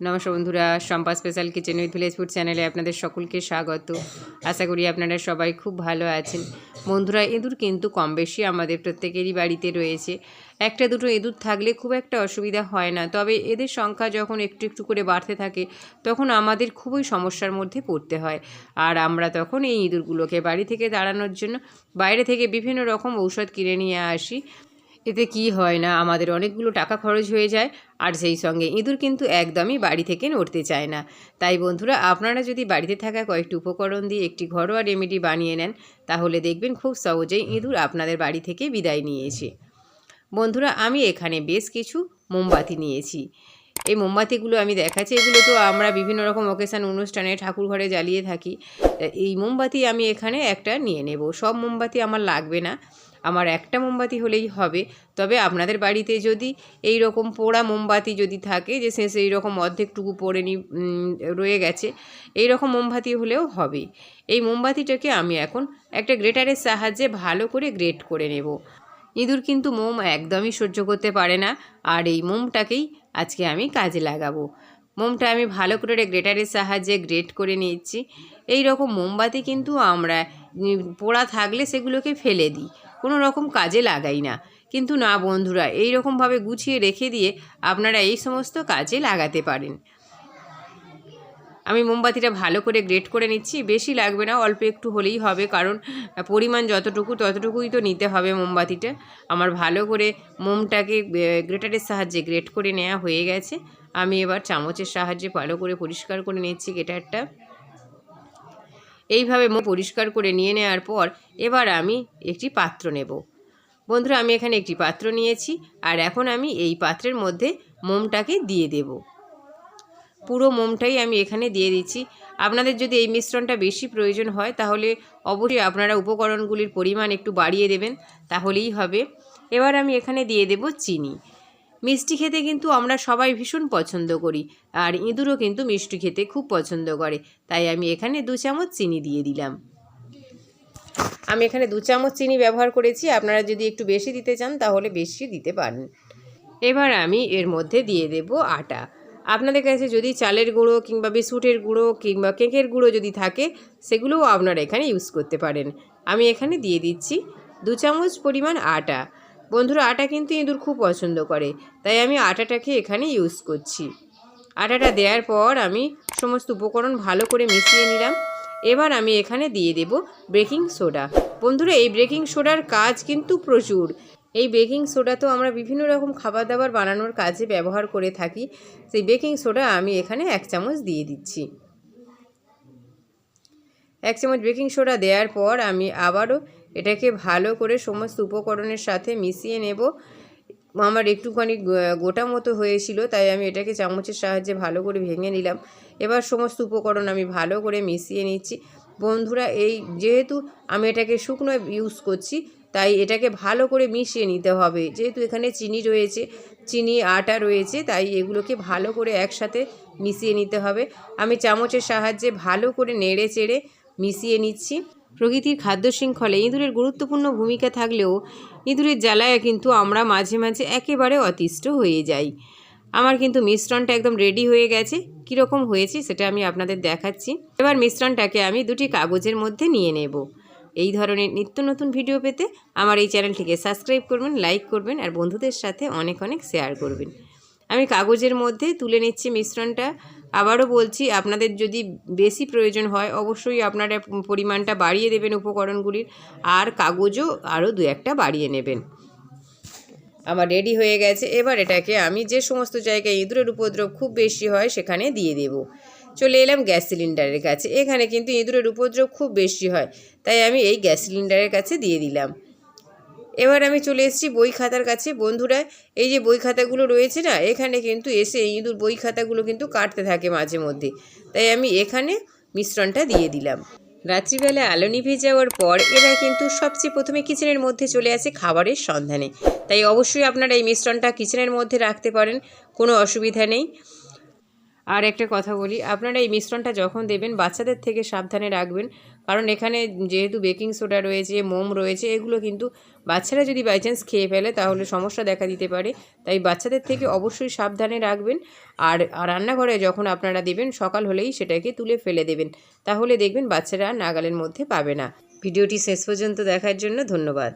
নমস্কার বন্ধুরা Sampa special kitchen with village food চ্যানেলে আপনাদের সকলকে স্বাগত। আশা করি আপনারা সবাই খুব ভালো আছেন। বন্ধুরা, ইঁদুর কিন্তু কম বেশি আমাদের প্রত্যেকেরই বাড়িতে রয়েছে। একটা দুটো ইঁদুর থাকলে খুব একটা অসুবিধা হয় না। তবে এদের সংখ্যা যখন একটু একটু করে বাড়তে থাকে, তখন আমাদের খুবই সমস্যার মধ্যে পড়তে হয়। আর আমরা তখন এই ইঁদুরগুলোকে বাড়ি থেকে দাঁড়ানোর জন্য বাইরে থেকে বিভিন্ন রকম ঔষধ কিনে নিয়ে আসি। এতে কি হয় না? আমাদের অনেকগুলো টাকা খরচ হয়ে যায়, আর সেই সঙ্গে ইঁদুর কিন্তু একদমই বাড়ি থেকে নড়তে চায় না। তাই বন্ধুরা, আপনারা যদি বাড়িতে থাকা কয়েকটি উপকরণ দিয়ে একটি ঘরোয়া রেমেডি বানিয়ে নেন, তাহলে দেখবেন খুব সহজেই ইঁদুর আপনাদের বাড়ি থেকে বিদায় নিয়েছে। বন্ধুরা, আমি এখানে বেশ কিছু মোমবাতি নিয়েছি। এই মোমবাতিগুলো আমি দেখাচ্ছি। এগুলো তো আমরা বিভিন্ন রকম অকেশান অনুষ্ঠানে ঠাকুর ঘরে জ্বালিয়ে থাকি। এই মোমবাতি আমি এখানে একটা নিয়ে নেব। সব মোমবাতি আমার লাগবে না। আমার একটা মোমবাতি হলেই হবে। তবে আপনাদের বাড়িতে যদি এই রকম পোড়া মোমবাতি যদি থাকে, যে শেষে এই রকম অর্ধেকটুকু পড়ে নি রয়ে গেছে এই রকম মোমবাতি হলেও হবে। এই মোমবাতিটাকে আমি এখন একটা গ্রেটারের সাহায্যে ভালো করে গ্রেট করে নেব। ইঁদুর কিন্তু মোম একদমই সহ্য করতে পারে না, আর এই মোমটাকেই আজকে আমি কাজে লাগাবো। মোমটা আমি ভালো করে গ্রেটারের সাহায্যে গ্রেট করে নিচ্ছি এই রকম মোমবাতি কিন্তু আমরা পোড়া থাকলে সেগুলোকে ফেলে দিই। কোনো রকম কাজে লাগাই না। কিন্তু না বন্ধুরা, এই রকমভাবে গুছিয়ে রেখে দিয়ে আপনারা এই সমস্ত কাজে লাগাতে পারেন। আমি মোমবাতিটা ভালো করে গ্রেট করে নিচ্ছি, বেশি লাগবে না, অল্প একটু হলেই হবে, কারণ পরিমাণ যতটুকু ততটুকুই তো নিতে হবে মোমবাতিটা। আমার ভালো করে মোমটাকে গ্রেটারের সাহায্যে গ্রেট করে নেওয়া হয়ে গেছে। আমি এবার চামচের সাহায্যে ভালো করে পরিষ্কার করে নিচ্ছি গ্রেটারটা। এইভাবে পরিষ্কার করে নিয়ে নেওয়ার পর এবার আমি একটি পাত্র নেব। বন্ধুরা, আমি এখানে একটি পাত্র নিয়েছি আর এখন আমি এই পাত্রের মধ্যে মোমটাকে দিয়ে দেবো। পুরো মোমটাই আমি এখানে দিয়ে দিচ্ছি। আপনাদের যদি এই মিশ্রণটা বেশি প্রয়োজন হয়, তাহলে অবশ্যই আপনারা উপকরণগুলির পরিমাণ একটু বাড়িয়ে দেবেন, তাহলেই হবে। এবার আমি এখানে দিয়ে দেব চিনি। মিষ্টি খেতে কিন্তু আমরা সবাই ভীষণ পছন্দ করি, আর ইঁদুরও কিন্তু মিষ্টি খেতে খুব পছন্দ করে। তাই আমি এখানে দু চামচ চিনি দিয়ে দিলাম। আমি এখানে দু চামচ চিনি ব্যবহার করেছি, আপনারা যদি একটু বেশি দিতে চান তাহলে বেশি দিতে পারেন। এবার আমি এর মধ্যে দিয়ে দেব আটা। আপনাদের কাছে যদি চালের গুঁড়ো কিংবা বিস্কুটের গুঁড়ো কিংবা কেকের গুঁড়ো যদি থাকে, সেগুলোও আপনারা এখানে ইউজ করতে পারেন। আমি এখানে দিয়ে দিচ্ছি দু চামচ পরিমাণ আটা। বন্ধুরা আটা কিন্তু ইঁদুর খুব পছন্দ করে, তাই আমি আটাটাকে এখানে ইউজ করছি। আটাটা দেওয়ার পর আমি সমস্ত উপকরণ ভালো করে মিশিয়ে নিলাম। এবার আমি এখানে দিয়ে দেব বেকিং সোডা বন্ধুরা, এই বেকিং সোডার কাজ কিন্তু প্রচুর। এই বেকিং সোডা তো আমরা বিভিন্ন রকম খাবার দাবার বানানোর কাজে ব্যবহার করে থাকি, সেই বেকিং সোডা আমি এখানে এক চামচ দিয়ে দিচ্ছি। এক চামচ বেকিং সোডা দেওয়ার পর আমি আবারও এটাকে ভালো করে সমস্ত উপকরণের সাথে মিশিয়ে নেব। আমার একটুখানি গোটা মতো হয়েছিল, তাই আমি এটাকে চামচের সাহায্যে ভালো করে ভেঙে নিলাম। এবার সমস্ত উপকরণ আমি ভালো করে মিশিয়ে নিচ্ছি। বন্ধুরা, এই যেহেতু আমি এটাকে শুকনো ইউজ করছি, তাই এটাকে ভালো করে মিশিয়ে নিতে হবে। যেহেতু এখানে চিনি রয়েছে, চিনি, আটা রয়েছে, তাই এগুলোকে ভালো করে একসাথে মিশিয়ে নিতে হবে। আমি চামচের সাহায্যে ভালো করে নেড়ে চেড়ে মিশিয়ে নিচ্ছি। প্রকৃতির খাদ্য শৃঙ্খলে ইঁদুরের গুরুত্বপূর্ণ ভূমিকা থাকলেও ইঁদুরের জ্বালায় কিন্তু আমরা মাঝে মাঝে একেবারে অতিষ্ঠ হয়ে যাই। আমার কিন্তু মিশ্রণটা একদম রেডি হয়ে গেছে। কীরকম হয়েছে সেটা আমি আপনাদের দেখাচ্ছি। এবার মিশ্রণটাকে আমি দুটি কাগজের মধ্যে নিয়ে নেব। এই ধরনের নিত্য নতুন ভিডিও পেতে আমার এই চ্যানেলটিকে সাবস্ক্রাইব করবেন লাইক করবেন আর বন্ধুদের সাথে অনেক অনেক শেয়ার করবেন। আমি কাগজের মধ্যে তুলে নিচ্ছি মিশ্রণটা। আবারও বলছি, আপনাদের যদি বেশি প্রয়োজন হয়, অবশ্যই আপনারা পরিমাণটা বাড়িয়ে দেবেন উপকরণগুলির, আর কাগজও আরও দু একটা বাড়িয়ে নেবেন। আমার রেডি হয়ে গেছে। এবার এটাকে আমি যে সমস্ত জায়গায় ইঁদুরের উপদ্রব খুব বেশি হয়, সেখানে দিয়ে দেব। চলে এলাম গ্যাস সিলিন্ডারের কাছে। এখানে কিন্তু ইঁদুরের উপদ্রব খুব বেশি হয়, তাই আমি এই গ্যাস সিলিন্ডারের কাছে দিয়ে দিলাম। এবার আমি চলে এসেছি বই খাতার কাছে। বন্ধুরা, এই যে বই খাতাগুলো রয়েছে না, এখানে কিন্তু এসে ইঁদুর বই খাতাগুলো কিন্তু কাটতে থাকে মাঝে মধ্যে। তাই আমি এখানে মিশ্রণটা দিয়ে দিলাম। রাত্রিবেলা আলো নিভে যাওয়ার পর এরা কিন্তু সবচেয়ে প্রথমে কিচেনের মধ্যে চলে আসে খাবারের সন্ধানে। তাই অবশ্যই আপনারা এই মিশ্রণটা কিচেনের মধ্যে রাখতে পারেন, কোনো অসুবিধা নেই। আর একটা কথা বলি, আপনারা এই মিশ্রণটা যখন দেবেন, বাচ্চাদের থেকে সাবধানে রাখবেন। কারণ এখানে যেহেতু বেকিং সোডা রয়েছে, মোম রয়েছে, এগুলো কিন্তু বাচ্চারা যদি বাই চান্স খেয়ে ফেলে তাহলে সমস্যা দেখা দিতে পারে। তাই বাচ্চাদের থেকে অবশ্যই সাবধানে রাখবেন। আর রান্নাঘরে যখন আপনারা দেবেন, সকাল হলেই সেটাকে তুলে ফেলে দেবেন। তাহলে দেখবেন বাচ্চারা নাগালের মধ্যে পাবে না। ভিডিওটি শেষ পর্যন্ত দেখার জন্য ধন্যবাদ।